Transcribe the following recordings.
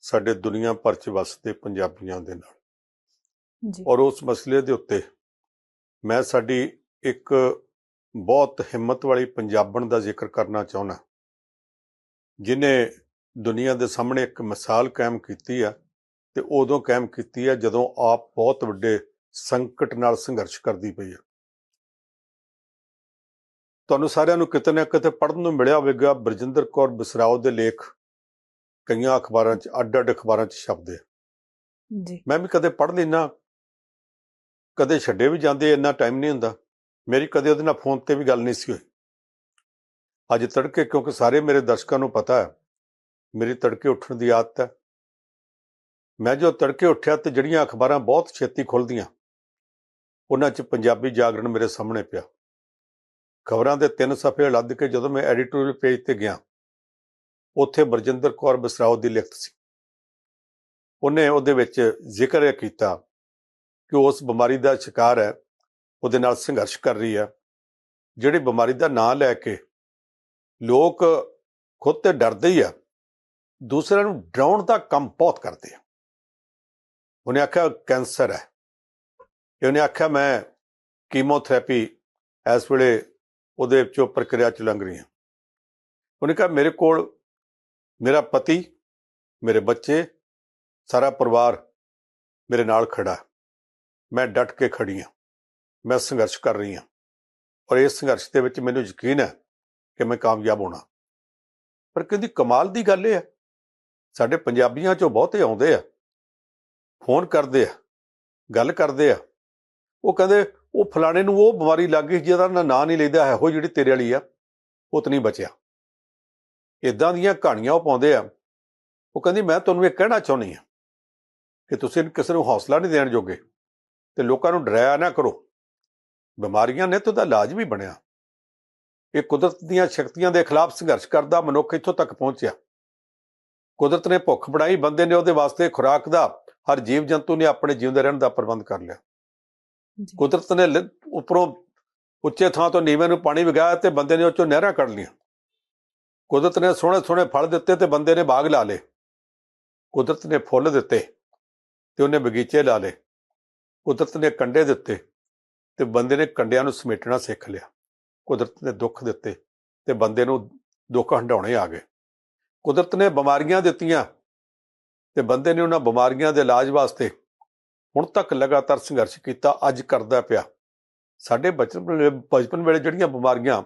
ਸਾਡੇ ਦੁਨੀਆ ਭਰ 'ਚ ਵਸਦੇ ਪੰਜਾਬੀਆਂ ਦੇ ਨਾਲ। ਜੀ। ਔਰ ਉਸ ਮਸਲੇ ਦੇ ਉੱਤੇ ਮੈਂ ਸਾਡੀ ਇੱਕ ਬਹੁਤ ਹਿੰਮਤ ਵਾਲੀ ਪੰਜਾਬਣ ਦਾ ਜ਼ਿਕਰ ਕਰਨਾ ਚਾਹੁੰਦਾ ਜਿਨੇ ਦੁਨੀਆ ਦੇ ਸਾਹਮਣੇ ਇੱਕ ਮਿਸਾਲ ਕਾਇਮ ਕੀਤੀ ਆ ਤੇ ਉਦੋਂ ਕਾਇਮ ਕੀਤੀ ਆ ਜਦੋਂ ਆਪ ਬਹੁਤ ਵੱਡੇ ਸੰਕਟ ਨਾਲ ਸੰਘਰਸ਼ ਕਰਦੀ ਪਈ ਆ। ਤੁਹਾਨੂੰ ਸਾਰਿਆਂ ਨੂੰ ਕਿਤੇ ਨਾ ਕਿਤੇ ਪੜ੍ਹਨ ਨੂੰ ਮਿਲਿਆ ਹੋਵੇਗਾ ਬਰਜਿੰਦਰ ਕੌਰ ਬਸਰਾਓ ਦੇ ਲੇਖ ਕਈਆਂ ਅਖਬਾਰਾਂ 'ਚ ਅੱਡ-ਅੱਡ ਅਖਬਾਰਾਂ 'ਚ ਛਪਦੇ ਆ। ਜੀ। ਮੈਂ ਵੀ ਕਦੇ ਪੜ੍ਹ ਲੈਣਾ ਕਦੇ ਛੱਡੇ ਵੀ ਜਾਂਦੇ ਇੰਨਾ ਟਾਈਮ ਨਹੀਂ ਹੁੰਦਾ। ਮੇਰੀ ਕਦੇ ਉਹਦੇ ਨਾਲ ਫੋਨ ਤੇ ਵੀ ਗੱਲ ਨਹੀਂ ਸੀ ਹੋਈ। ਅੱਜ ਤੜਕੇ ਕਿਉਂਕਿ ਸਾਰੇ ਮੇਰੇ ਦਰਸ਼ਕਾਂ ਨੂੰ ਪਤਾ ਹੈ ਮੇਰੀ ਤੜਕੇ ਉੱਠਣ ਦੀ ਆਦਤ ਹੈ। ਮੈਂ ਜੋ ਤੜਕੇ ਉੱਠਿਆ ਤੇ ਜਿਹੜੀਆਂ ਅਖਬਾਰਾਂ ਬਹੁਤ ਛੇਤੀ ਖੁੱਲਦੀਆਂ ਉਹਨਾਂ 'ਚ ਪੰਜਾਬੀ ਜਾਗਰਣ ਮੇਰੇ ਸਾਹਮਣੇ ਪਿਆ। ਖਬਰਾਂ ਦੇ ਤਿੰਨ ਸਫ਼ੇ ਲੱਦ ਕੇ ਜਦੋਂ ਮੈਂ ਐਡੀਟੋਰੀਅਲ ਪੇਜ ਤੇ ਗਿਆ ਉੱਥੇ ਬਰਜਿੰਦਰ ਕੌਰ ਬਸਰਾਓ ਦੀ ਲਿਖਤ ਸੀ। ਉਹਨੇ ਉਹਦੇ ਵਿੱਚ ਜ਼ਿਕਰ ਕੀਤਾ ਕਿ ਉਸ ਬਿਮਾਰੀ ਦਾ ਸ਼ਿਕਾਰ ਹੈ, ਉਹਦੇ ਨਾਲ ਸੰਘਰਸ਼ ਕਰ ਰਹੀ ਹੈ। ਜਿਹੜੀ ਬਿਮਾਰੀ ਦਾ ਨਾਂ ਲੈ ਕੇ ਲੋਕ ਖੁਦ ਤੇ ਡਰਦੇ ਹੀ ਆ, ਦੂਸਰਿਆਂ ਨੂੰ ਡਰਾਉਣ ਦਾ ਕੰਮ ਬਹੁਤ ਕਰਦੇ ਆ। ਉਹਨੇ ਆਖਿਆ, ਕੈਂਸਰ ਹੈ। ਉਹਨੇ ਆਖਿਆ, ਮੈਂ ਕੀਮੋਥੈਰੇਪੀ ਇਸ ਵੇਲੇ ਉਹਦੇ ਵਿੱਚੋਂ ਪ੍ਰਕਿਰਿਆ ਚ ਲੰਘ ਰਹੀ ਹਾਂ। ਉਹਨੇ ਕਿਹਾ, ਮੇਰੇ ਕੋਲ ਮੇਰਾ ਪਤੀ, ਮੇਰੇ ਬੱਚੇ, ਸਾਰਾ ਪਰਿਵਾਰ ਮੇਰੇ ਨਾਲ ਖੜਾ ਮੈਂ ਡਟ ਕੇ ਖੜੀ ਹਾਂ। ਮੈਂ ਸੰਘਰਸ਼ ਕਰ ਰਹੀ ਹਾਂ। ਔਰ ਇਸ ਸੰਘਰਸ਼ ਦੇ ਵਿੱਚ ਮੈਨੂੰ ਯਕੀਨ ਹੈ ਕਿ ਮੈਂ ਕਾਮਯਾਬ ਹੋਣਾ। ਪਰ ਕਹਿੰਦੀ ਕਮਾਲ ਦੀ ਗੱਲ ਇਹ ਹੈ, ਸਾਡੇ ਪੰਜਾਬੀਆਂ ਚੋਂ ਬਹੁਤੇ ਆਉਂਦੇ ਆ, ਫੋਨ ਕਰਦੇ ਆ, ਗੱਲ ਕਰਦੇ ਆ। ਉਹ ਕਹਿੰਦੇ, ਉਹ ਫਲਾਣੇ ਨੂੰ ਉਹ ਬਿਮਾਰੀ ਲੱਗ ਗਈ ਜਿਹਦਾ ਨਾ ਨਾਂ ਨਹੀਂ ਲੈਂਦਾ ਹੈ ਉਹ ਜਿਹੜੀ ਤੇਰੇ ਵਾਲੀ ਆ, ਉਹ ਤਾਂ ਨਹੀਂ ਬਚਿਆ। ਇਦਾਂ ਦੀਆਂ ਕਹਾਣੀਆਂ ਉਹ ਪਾਉਂਦੇ ਆ ਉਹ ਕਹਿੰਦੀ ਮੈਂ ਤੁਹਾਨੂੰ ਇਹ ਕਹਿਣਾ ਚਾਹੁੰਦੀ ਹਾਂ ਕਿ ਤੁਸੀਂ ਕਿਸੇ ਨੂੰ ਹੌਸਲਾ ਨਹੀਂ ਦੇਣ ਜੋਗੇ ਤੇ ਲੋਕਾਂ ਨੂੰ ਡਰਾਇਆ ਨਾ ਕਰੋ। ਬਿਮਾਰੀਆਂ ਨੇ ਤਾਂ ਇਲਾਜ ਵੀ ਬਣਿਆ। ਇਹ ਕੁਦਰਤ ਦੀਆਂ ਸ਼ਕਤੀਆਂ ਦੇ ਖਿਲਾਫ ਸੰਘਰਸ਼ ਕਰਦਾ ਮਨੁੱਖ ਇੱਥੋਂ ਤੱਕ ਪਹੁੰਚਿਆ। ਕੁਦਰਤ ਨੇ ਭੁੱਖ ਬਣਾਈ ਬੰਦੇ ਨੇ ਉਹਦੇ ਵਾਸਤੇ ਖੁਰਾਕ ਦਾ ਹਰ ਜੀਵ ਜੰਤੂ ਨੇ ਆਪਣੇ ਜਿਉਂਦੇ ਰਹਿਣ ਦਾ ਪ੍ਰਬੰਧ ਕਰ ਲਿਆ। ਕੁਦਰਤ ਨੇ ਉੱਪਰੋਂ ਉੱਚੇ ਥਾਂ ਤੋਂ ਨੀਵੇਂ ਨੂੰ ਪਾਣੀ ਵਗਾਇਆ ਤੇ ਬੰਦੇ ਨੇ ਉਹ ਚੋਂ ਨਹਿਰਾਂ ਕੱਢ ਲਈਆਂ। ਕੁਦਰਤ ਨੇ ਸੋਹਣੇ ਸੋਹਣੇ ਫਲ ਦਿੱਤੇ ਤੇ ਬੰਦੇ ਨੇ ਬਾਗ ਲਾ ਲਏ। ਕੁਦਰਤ ਨੇ ਫੁੱਲ ਦਿੱਤੇ ਤੇ ਉਹਨੇ ਬਗੀਚੇ ਲਾ ਲਏ। ਕੁਦਰਤ ਨੇ ਕੰਡੇ ਦਿੱਤੇ ਤੇ ਬੰਦੇ ਨੇ ਕੰਡਿਆਂ ਨੂੰ ਸਮੇਟਣਾ ਸਿੱਖ ਲਿਆ। ਕੁਦਰਤ ਨੇ ਦੁੱਖ ਦਿੱਤੇ ਤੇ ਬੰਦੇ ਨੂੰ ਦੁੱਖ ਹੰਡਾਉਣੇ ਆ ਗਏ। ਕੁਦਰਤ ਨੇ ਬਿਮਾਰੀਆਂ ਦਿੱਤੀਆਂ ਤੇ ਬੰਦੇ ਨੇ ਉਹਨਾਂ ਬਿਮਾਰੀਆਂ ਦੇ ਇਲਾਜ ਵਾਸਤੇ ਹੁਣ ਤੱਕ ਲਗਾਤਾਰ ਸੰਘਰਸ਼ ਕੀਤਾ, ਅੱਜ ਕਰਦਾ ਪਿਆ। ਸਾਡੇ ਬਚਪਨ ਬਚਪਨ ਵੇਲੇ ਜਿਹੜੀਆਂ ਬਿਮਾਰੀਆਂ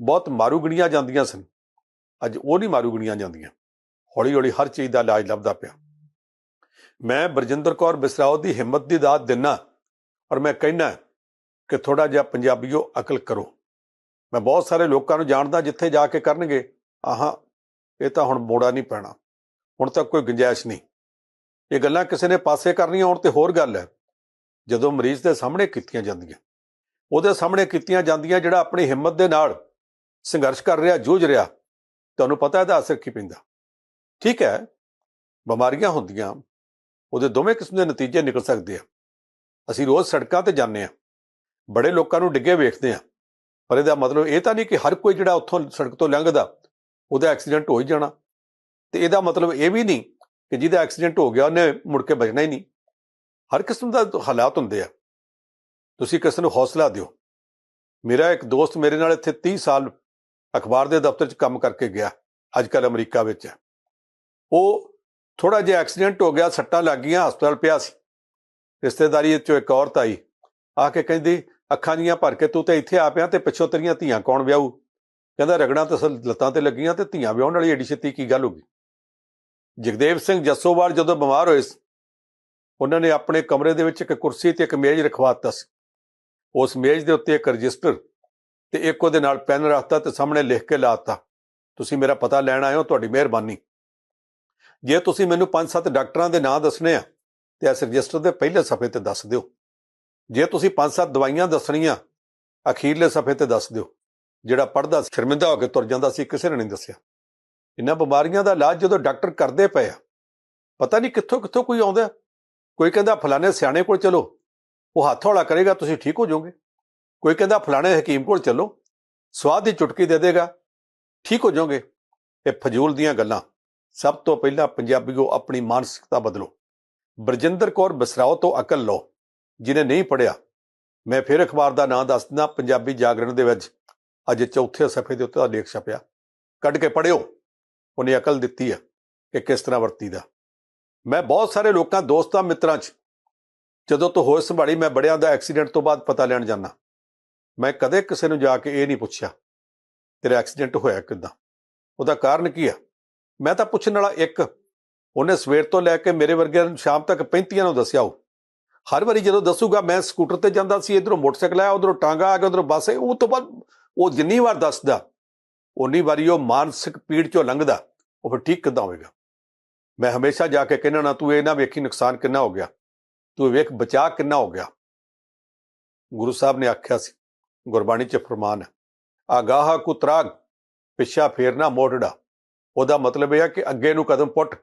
ਬਹੁਤ ਮਾਰੂ ਗਣੀਆਂ ਜਾਂਦੀਆਂ ਸਨ। ਅੱਜ ਉਹ ਨਹੀਂ ਮਾਰੂ ਗੁਣੀਆਂ ਜਾਂਦੀਆਂ। ਹੌਲੀ ਹੌਲੀ ਹਰ ਚੀਜ਼ ਦਾ ਇਲਾਜ ਲੱਭਦਾ ਪਿਆ। ਮੈਂ ਬਰਜਿੰਦਰ ਕੌਰ ਬਿਸਰਾਓ ਦੀ ਹਿੰਮਤ ਦੀ ਦਾਤ ਦਿੰਨਾ ਔਰ ਮੈਂ ਕਹਿਣਾ ਕਿ ਥੋੜਾ ਜਿਹਾ ਪੰਜਾਬੀਓ ਅਕਲ ਕਰੋ। ਮੈਂ ਬਹੁਤ ਸਾਰੇ ਲੋਕਾਂ ਨੂੰ ਜਾਣਦਾ ਜਿੱਥੇ ਜਾ ਕੇ ਕਰਨਗੇ। ਆਹਾਂ, ਇਹ ਤਾਂ ਹੁਣ ਮੋੜਾ ਨਹੀਂ ਪੈਣਾ। ਹੁਣ ਤੱਕ ਕੋਈ ਗੁੰਜਾਇਸ਼ ਨਹੀਂ ਇਹ ਗੱਲਾਂ ਕਿਸੇ ਨੇ ਪਾਸੇ ਕਰਨੀਆਂ ਹੋਣ ਤੇ ਹੋਰ ਗੱਲ ਹੈ। ਜਦੋਂ ਮਰੀਜ਼ ਦੇ ਸਾਹਮਣੇ ਕੀਤੀਆਂ ਜਾਂਦੀਆਂ। ਉਹਦੇ ਸਾਹਮਣੇ ਕੀਤੀਆਂ ਜਾਂਦੀਆਂ ਜਿਹੜਾ ਆਪਣੀ ਹਿੰਮਤ ਦੇ ਨਾਲ ਸੰਘਰਸ਼ ਕਰ ਰਿਹਾ, ਜੂਝ ਰਿਹਾ। ਤੁਹਾਨੂੰ ਪਤਾ ਇਹਦਾ ਅਸਰ ਕੀ ਪੈਂਦਾ। ਠੀਕ ਹੈ, ਬਿਮਾਰੀਆਂ ਹੁੰਦੀਆਂ, ਉਹਦੇ ਦੋਵੇਂ ਕਿਸਮ ਦੇ ਨਤੀਜੇ ਨਿਕਲ ਸਕਦੇ ਆ। ਅਸੀਂ ਰੋਜ਼ ਸੜਕਾਂ ਤੇ ਜਾਂਦੇ ਆ ਬੜੇ ਲੋਕਾਂ ਨੂੰ ਡਿੱਗੇ ਵੇਖਦੇ ਆ ਪਰ ਇਹਦਾ ਮਤਲਬ ਇਹ ਤਾਂ ਨਹੀਂ ਕਿ ਹਰ ਕੋਈ ਜਿਹੜਾ ਉੱਥੋਂ ਸੜਕ ਤੋਂ ਲੰਘਦਾ, ਉਹਦਾ ਐਕਸੀਡੈਂਟ ਹੋ ਹੀ ਜਾਣਾ। ਤੇ ਇਹਦਾ ਮਤਲਬ ਇਹ ਵੀ ਨਹੀਂ ਕਿ ਜਿਹਦਾ ਐਕਸੀਡੈਂਟ ਹੋ ਗਿਆ, ਉਹਨੇ ਮੁੜ ਕੇ ਬਚਣਾ ਹੀ ਨਹੀਂ। ਹਰ ਕਿਸਮ ਦਾ ਹਾਲਾਤ ਹੁੰਦੇ ਆ। ਤੁਸੀਂ ਕਿਸੇ ਨੂੰ ਹੌਸਲਾ ਦਿਓ। ਮੇਰਾ ਇੱਕ ਦੋਸਤ ਮੇਰੇ ਨਾਲ ਇੱਥੇ 30 ਸਾਲ ਅਖਬਾਰ ਦੇ ਦਫ਼ਤਰ 'ਚ ਕੰਮ ਕਰਕੇ ਗਿਆ ਅੱਜ ਕੱਲ ਅਮਰੀਕਾ ਵਿੱਚ। ਹੈ ਉਹ ਥੋੜਾ ਜਿਹਾ ਐਕਸੀਡੈਂਟ ਹੋ ਗਿਆ ਸੱਟਾਂ ਲੱਗ ਗਈਆਂ ਹਸਪਤਾਲ ਪਿਆ ਸੀ। ਰਿਸ਼ਤੇਦਾਰੀ ਚੋਂ ਇੱਕ ਔਰਤ ਆਈ। ਆ ਕੇ ਕਹਿੰਦੀ ਅੱਖਾਂ ਜੀਆਂ ਭਰ ਕੇ ਤੂੰ ਤੇ ਇੱਥੇ ਆ ਪਿਆ ਤੇ ਪਿੱਛੋਂ ਤੇਰੀਆਂ ਧੀਆਂ ਕੌਣ ਵਿਆਹੂ ਕਹਿੰਦਾ ਰਗੜਾਂ ਤੇ ਸ- ਲੱਤਾਂ ਤੇ ਲੱਗੀਆਂ ਤੇ ਧੀਆਂ ਵਿਆਹਣ ਵਾਲੀ ਏਡੀ ਛੇਤੀ ਕੀ ਗੱਲ ਹੋ ਗਈ? ਜਗਦੇਵ ਸਿੰਘ ਜੱਸੋਵਾਲ ਜਦੋਂ ਬਿਮਾਰ ਹੋਏ ਸੀ, ਉਹਨਾਂ ਨੇ ਆਪਣੇ ਕਮਰੇ ਦੇ ਵਿੱਚ ਇੱਕ ਕੁਰਸੀ ਤੇ ਇੱਕ ਮੇਜ਼ ਰਖਵਾ ਦਿੱਤਾ ਸੀ। ਉਸ ਮੇਜ਼ ਦੇ ਉੱਤੇ ਇੱਕ ਰਜਿਸਟਰ ਤੇ ਇੱਕ ਉਹਦੇ ਨਾਲ ਪੈਨ ਰੱਖਤਾ ਤੇ ਸਾਹਮਣੇ ਲਿਖ ਕੇ ਲਾਤਾ। ਤੁਸੀਂ ਮੇਰਾ ਪਤਾ ਲੈਣ ਆਏ ਹੋ, ਤੁਹਾਡੀ ਮਿਹਰਬਾਨੀ। ਜੇ ਤੁਸੀਂ ਮੈਨੂੰ ਪੰਜ ਸੱਤ ਡਾਕਟਰਾਂ ਦੇ ਨਾਂ ਦੱਸਣੇ ਆ, ਤੇ ਇਸ ਰਜਿਸਟਰ ਦੇ ਪਹਿਲੇ ਸਫ਼ੇ ਤੇ ਦੱਸ ਦਿਓ। ਜੇ ਤੁਸੀਂ ਪੰਜ ਸੱਤ ਦਵਾਈਆਂ ਦੱਸਣੀਆਂ, ਅਖੀਰਲੇ ਸਫ਼ੇ ਤੇ ਦੱਸ ਦਿਓ। ਜਿਹੜਾ ਪੜਦਾ ਸ਼ਰਮਿੰਦਾ ਹੋ ਕੇ ਤੁਰ ਜਾਂਦਾ ਸੀ, ਕਿਸੇ ਨੇ ਨਹੀਂ ਦੱਸਿਆ। ਇਹਨਾਂ ਬਿਮਾਰੀਆਂ ਦਾ ਇਲਾਜ ਜਦੋਂ ਡਾਕਟਰ ਕਰਦੇ ਪਏ ਆ, ਪਤਾ ਨਹੀਂ ਕਿੱਥੋਂ ਕਿੱਥੋਂ ਕੋਈ ਆਉਂਦਾ। ਕੋਈ ਕਹਿੰਦਾ, ਫਲਾਣੇ ਸਿਆਣੇ ਕੋਲ ਚਲੋ, ਉਹ ਹੱਥ ਹੌਲਾ ਕਰੇਗਾ, ਤੁਸੀਂ ਠੀਕ ਹੋ ਜਾਓਗੇ। ਕੋਈ ਕਹਿੰਦਾ ਫਲਾਣੇ ਹਕੀਮ ਕੋਲ ਚੱਲੋ, ਸਵਾਦ ਦੀ ਚੁਟਕੀ ਦੇ ਦੇਗਾ, ਠੀਕ ਹੋ ਜਾਓਗੇ। ਇਹ ਫਜ਼ੂਲ ਦੀਆਂ ਗੱਲਾਂ। ਸਭ ਤੋਂ ਪਹਿਲਾਂ ਪੰਜਾਬੀਓ ਆਪਣੀ ਮਾਨਸਿਕਤਾ ਬਦਲੋ। ਬਰਜਿੰਦਰ ਕੌਰ ਬਸਰਾਓ ਤੋਂ ਅਕਲ ਲਓ ਜਿਨੇ ਨਹੀਂ ਪੜਿਆ ਮੈਂ ਫਿਰ ਅਖਬਾਰ ਦਾ ਨਾਮ ਦਿੰਦਾ, ਪੰਜਾਬੀ ਜਾਗਰਣ ਦੇ ਵਿੱਚ ਅੱਜ ਚੌਥੇ ਸਫ਼ੇ ਦੇ ਉੱਤੇ ਦਾ ਲੇਖ ਛਪਿਆ। ਕੱਢ ਕੇ ਪੜਿਓ ਉਹਨੇ ਅਕਲ ਦਿੱਤੀ ਆ ਕਿ ਕਿਸ ਤਰ੍ਹਾਂ ਵਰਤੀਦਾ। ਮੈਂ ਬਹੁਤ ਸਾਰੇ ਲੋਕਾਂ, ਦੋਸਤਾਂ, ਮਿੱਤਰਾਂ 'ਚ, ਜਦੋਂ ਤੋਂ ਹੋਸ਼ ਸੰਭਾਲੀ, ਮੈਂ ਬੜਿਆਂ ਦਾ ਐਕਸੀਡੈਂਟ ਤੋਂ ਬਾਅਦ ਪਤਾ ਲੈਣ ਜਾਂਦਾ। ਮੈਂ ਕਦੇ ਕਿਸੇ ਨੂੰ ਜਾ ਕੇ ਇਹ ਨਹੀਂ ਪੁੱਛਿਆ, ਤੇਰਾ ਐਕਸੀਡੈਂਟ ਹੋਇਆ ਕਿਦਾਂ? ਉਹਦਾ ਕਾਰਨ ਕੀ ਆ? ਮੈਂ ਤਾਂ ਪੁੱਛਣ ਵਾਲਾ ਇੱਕ, ਉਹਨੇ ਸਵੇਰ ਤੋਂ ਲੈ ਕੇ ਮੇਰੇ ਵਰਗਿਆਂ ਨੂੰ ਸ਼ਾਮ ਤੱਕ 35 ਨੂੰ ਦੱਸਿਆ ਉਹ। ਹਰ ਵਾਰੀ ਜਦੋਂ ਦੱਸੂਗਾ ਮੈਂ ਸਕੂਟਰ ਤੇ ਜਾਂਦਾ ਸੀ, ਇਧਰੋਂ ਮੋਟਰਸਾਈਕਲ ਆਇਆ, ਉਧਰੋਂ ਟਾਂਗਾ ਆ ਗਿਆ, ਉਧਰੋਂ ਬੱਸ ਹੈ ਉਹ ਤੋਂ ਬਾਅਦ ਉਹ ਜਿੰਨੀ ਵਾਰ ਦੱਸਦਾ ਉਨੀ ਵਾਰੀ ਉਹ ਮਾਨਸਿਕ ਪੀੜ ਚੋਂ ਲੰਘਦਾ, ਉਹ ਫਿਰ ਠੀਕ ਕਿੱਦਾਂ ਹੋਵੇਗਾ? ਮੈਂ ਹਮੇਸ਼ਾ ਜਾ ਕੇ ਕਹਿਣਾ ਨਾ, ਤੂੰ ਇਹ ਨਾ ਵੇਖੀ ਨੁਕਸਾਨ ਕਿੰਨਾ ਹੋ ਗਿਆ, ਤੂੰ ਵੇਖ ਬਚਾ ਕਿੰਨਾ ਹੋ ਗਿਆ। ਗੁਰੂ ਸਾਹਿਬ ਨੇ ਆਖਿਆ ਸੀ ਗੁਰਬਾਣੀ ਚ ਫਰਮਾਨ ਹੈ, ਆਗਾਹ ਕੁ ਤਰਾਗ, ਪਿੱਛਾ ਫੇਰਨਾ ਮੋੜੜਾ ਉਹਦਾ ਮਤਲਬ ਇਹ ਹੈ ਕਿ ਅੱਗੇ ਨੂੰ ਕਦਮ ਪੁੱਟ,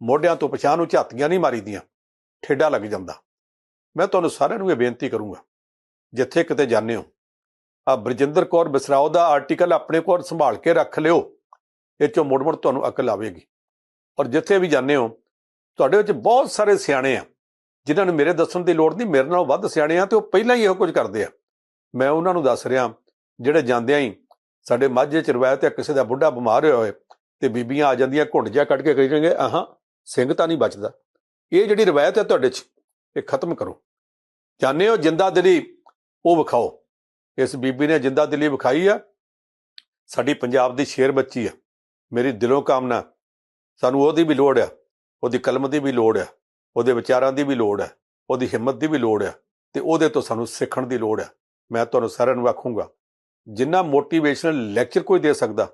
ਮੋਢਿਆਂ ਤੋਂ ਪਛਾਣ ਨੂੰ ਝਾਤੀਆਂ ਨਹੀਂ ਮਾਰੀਦੀਆਂ, ਠੇਡਾ ਲੱਗ ਜਾਂਦਾ। ਮੈਂ ਤੁਹਾਨੂੰ ਸਾਰਿਆਂ ਨੂੰ ਇਹ ਬੇਨਤੀ ਕਰੂੰਗਾ, ਜਿੱਥੇ ਕਿਤੇ ਜਾਂਦੇ ਹੋ ਆ ਬਰਜਿੰਦਰ ਕੌਰ ਬਿਸਰਾਓ ਦਾ ਆਰਟੀਕਲ ਆਪਣੇ ਕੋਲ ਸੰਭਾਲ ਕੇ ਰੱਖ ਲਿਓ, ਇਹ ਚੋਂ ਮੁੜ ਮੁੜ ਤੁਹਾਨੂੰ ਅਕਲ ਆਵੇਗੀ। ਔਰ ਜਿੱਥੇ ਵੀ ਜਾਂਦੇ ਹੋ, ਤੁਹਾਡੇ ਵਿੱਚ ਬਹੁਤ ਸਾਰੇ ਸਿਆਣੇ ਆ, ਜਿਨ੍ਹਾਂ ਨੂੰ ਮੇਰੇ ਦੱਸਣ ਦੀ ਲੋੜ ਨਹੀਂ, ਮੇਰੇ ਨਾਲੋਂ ਵੱਧ ਸਿਆਣੇ ਆ ਤੇ ਉਹ ਪਹਿਲਾਂ ਹੀ ਇਹੋ ਕੁਝ ਕਰਦੇ ਆ। ਮੈਂ ਉਹਨਾਂ ਨੂੰ ਦੱਸ ਰਿਹਾ, ਜਿਹੜੇ ਜਾਂਦਿਆਂ ਹੀ ਸਾਡੇ ਮਾਝੇ ਚ ਰਵਾਇਤ ਹੈ, ਕਿਸੇ ਦਾ ਬੁੱਢਾ ਬਿਮਾਰ ਹੋਇਆ ਹੋਏ ਤੇ ਬੀਬੀਆਂ ਆ ਜਾਂਦੀਆਂ ਘੁੰਡ ਜਿਹਾ ਕੱਢ ਕੇ ਕਹੀ ਜਾਂਗੇ ਆਹਾਂ ਸਿੰਘ ਤਾਂ ਨਹੀਂ ਬਚਦਾ। ਇਹ ਜਿਹੜੀ ਰਵਾਇਤ ਹੈ ਤੁਹਾਡੇ ਚ, ਇਹ ਖਤਮ ਕਰੋ। ਜਾਣਦੇ ਹੋ, ਜਿੰਦਾ ਦਿਲੀ ਉਹ ਵਿਖਾਓ। ਇਸ ਬੀਬੀ ਨੇ ਜਿੰਦਾ ਦਿਲੀ ਵਿਖਾਈ ਆ। ਸਾਡੀ ਪੰਜਾਬ ਦੀ ਸ਼ੇਰ ਬੱਚੀ ਆ। ਮੇਰੀ ਦਿਲੋਂ ਕਾਮਨਾ, ਸਾਨੂੰ ਉਹਦੀ ਵੀ ਲੋੜ ਆ, ਉਹਦੀ ਕਲਮ ਦੀ ਵੀ ਲੋੜ ਆ, ਉਹਦੇ ਵਿਚਾਰਾਂ ਦੀ ਵੀ ਲੋੜ ਆ, ਉਹਦੀ ਹਿੰਮਤ ਦੀ ਵੀ ਲੋੜ ਆ ਤੇ ਉਹਦੇ ਤੋਂ ਸਾਨੂੰ ਸਿੱਖਣ ਦੀ ਲੋੜ ਆ। ਮੈਂ ਤੁਹਾਨੂੰ ਸਾਰਿਆਂ ਨੂੰ ਆਖੂੰਗਾ, ਜਿੰਨਾ ਮੋਟੀਵੇਸ਼ਨਲ ਲੈਕਚਰ ਕੋਈ ਦੇ ਸਕਦਾ,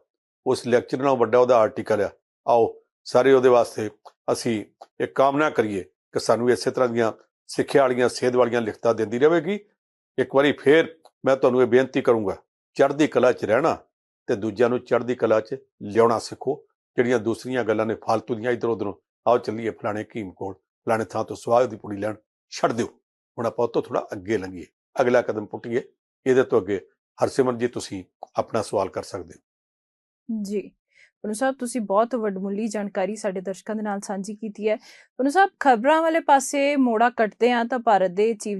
ਉਸ ਲੈਕਚਰ ਨਾਲੋਂ ਵੱਡਾ ਉਹਦਾ ਆਰਟੀਕਲ ਆ। ਆਓ, ਸਾਰੇ ਉਹਦੇ ਵਾਸਤੇ ਅਸੀਂ ਇਹ ਕਾਮਨਾ ਕਰੀਏ ਕਿ ਸਾਨੂੰ ਇਸੇ ਤਰ੍ਹਾਂ ਦੀਆਂ ਸਿੱਖਿਆ ਵਾਲੀਆਂ ਸੇਧ ਵਾਲੀਆਂ ਲਿਖਤਾਂ ਦਿੰਦੀ ਰਹੇਗੀ। ਇੱਕ ਵਾਰੀ ਫੇਰ ਮੈਂ ਤੁਹਾਨੂੰ ਇਹ ਬੇਨਤੀ ਕਰੂੰਗਾ, ਚੜ੍ਹਦੀ ਕਲਾ 'ਚ ਰਹਿਣਾ ਤੇ ਦੂਜਿਆਂ ਨੂੰ ਚੜ੍ਹਦੀ ਕਲਾ 'ਚ ਲਿਆਉਣਾ ਸਿੱਖੋ। ਜਿਹੜੀਆਂ ਦੂਸਰੀਆਂ ਗੱਲਾਂ ਨੇ ਫालतू ਦੀਆਂ ਇਧਰ ਉਧਰੋਂ, ਆਓ ਚੱਲੀਏ ਫਲਾਣੇ ਕੀਮ ਕੋਲ, ਫਲਾਣੇ ਥਾਂ ਤੋਂ ਸਵਾਦ ਦੀ ਪੁੜੀ ਲੈਣ, ਛੱਡ ਦਿਓ। ਹੁਣ ਆਪਾਂ ਉਹ ਤੋਂ ਥੋੜਾ ਅੱਗੇ ਲੰਘੀਏ। ਅਗਲਾ ਕਦਮ ਪੁੱਟੀਏ, ਇਹਦੇ ਤੋਂ ਅੱਗੇ ਹਰਸਿਮਰਨ ਜੀ, ਤੁਸੀਂ ਆਪਣਾ ਸਵਾਲ ਕਰ ਸਕਦੇ ਹੋ। ਜੀ। ਪਨੂ ਸਾਹਿਬ, ਤੁਸੀਂ ਬਹੁਤ ਵੱਡਮੁੱਲੀ ਜਾਣਕਾਰੀ ਸਾਡੇ ਦਰਸ਼ਕਾਂ ਦੇ ਨਾਲ ਸਾਂਝੀ ਕੀਤੀ ਹੈ। ਪਨੂ ਸਾਹਿਬ, ਖਬਰਾਂ ਵਾਲੇ ਪਾਸੇ ਮੋੜਾ ਕੱਟਦੇ ਆ ਤਾਂ ਭਾਰਤ ਦੇ ਚੀਫ